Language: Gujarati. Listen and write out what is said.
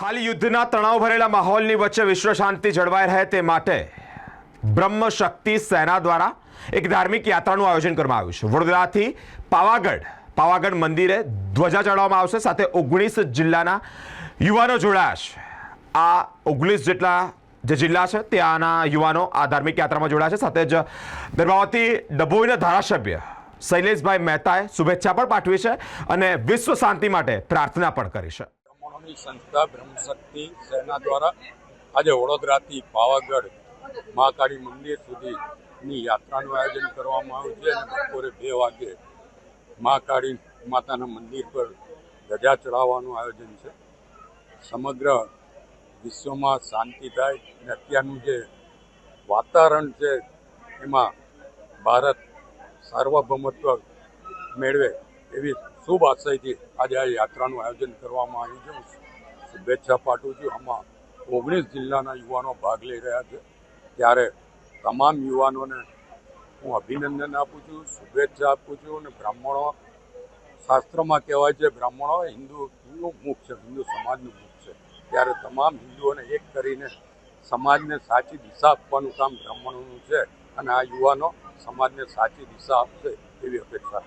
હાલ યુદ્ધના તણાવ ભરેલા માહોલની વચ્ચે વિશ્વ શાંતિ જળવાઈ રહે તે માટે બ્રહ્મ શક્તિ સેના દ્વારા એક ધાર્મિક યાત્રાનું આયોજન કરવામાં આવ્યું છે. વડોદરાથી પાવાગઢ પાવાગઢ મંદિરે ધ્વજા ચડાવવામાં આવશે. સાથે ઓગણીસ જિલ્લાના યુવાનો જોડાયા છે. આ ઓગણીસ જેટલા જે જિલ્લા છે ત્યાંના યુવાનો આ ધાર્મિક યાત્રામાં જોડાયા છે. સાથે જ દર્ભાવતી ડભોઈના ધારાસભ્ય શૈલેષભાઈ મહેતાએ શુભેચ્છા પણ પાઠવી છે અને વિશ્વ શાંતિ માટે પ્રાર્થના પણ કરી છે. બ્રાહ્મણોની સંસ્થા બ્રહ્મશક્તિ સેના દ્વારા આજે વડોદરાથી પાવાગઢ મહાકાળી મંદિર સુધીની યાત્રાનું આયોજન કરવામાં આવ્યું છે અને બપોરે બે વાગે મહાકાળી માતાના મંદિર પર ધજા ચડાવવાનું આયોજન છે. સમગ્ર વિશ્વમાં શાંતિ થાય અને અત્યારનું જે વાતાવરણ છે એમાં ભારત સાર્વભૌમત્વ મેળવે એવી શુભ આશયથી આજે આ યાત્રાનું આયોજન કરવામાં આવ્યું છે. શુભેચ્છા પાઠવું છું. આમાં ઓગણીસ જિલ્લાના યુવાનો ભાગ લઈ રહ્યા છે. ત્યારે તમામ યુવાનોને હું અભિનંદન આપું છું, શુભેચ્છા આપું છું અને બ્રાહ્મણો, શાસ્ત્રોમાં કહેવાય છે, બ્રાહ્મણો હિન્દુનું મુખ છે, હિન્દુ સમાજનું મુખ છે. ત્યારે તમામ હિન્દુઓને એક કરીને સમાજને સાચી દિશા આપવાનું કામ બ્રાહ્મણોનું છે અને આ યુવાનો સમાજને સાચી દિશા આપશે એવી અપેક્ષા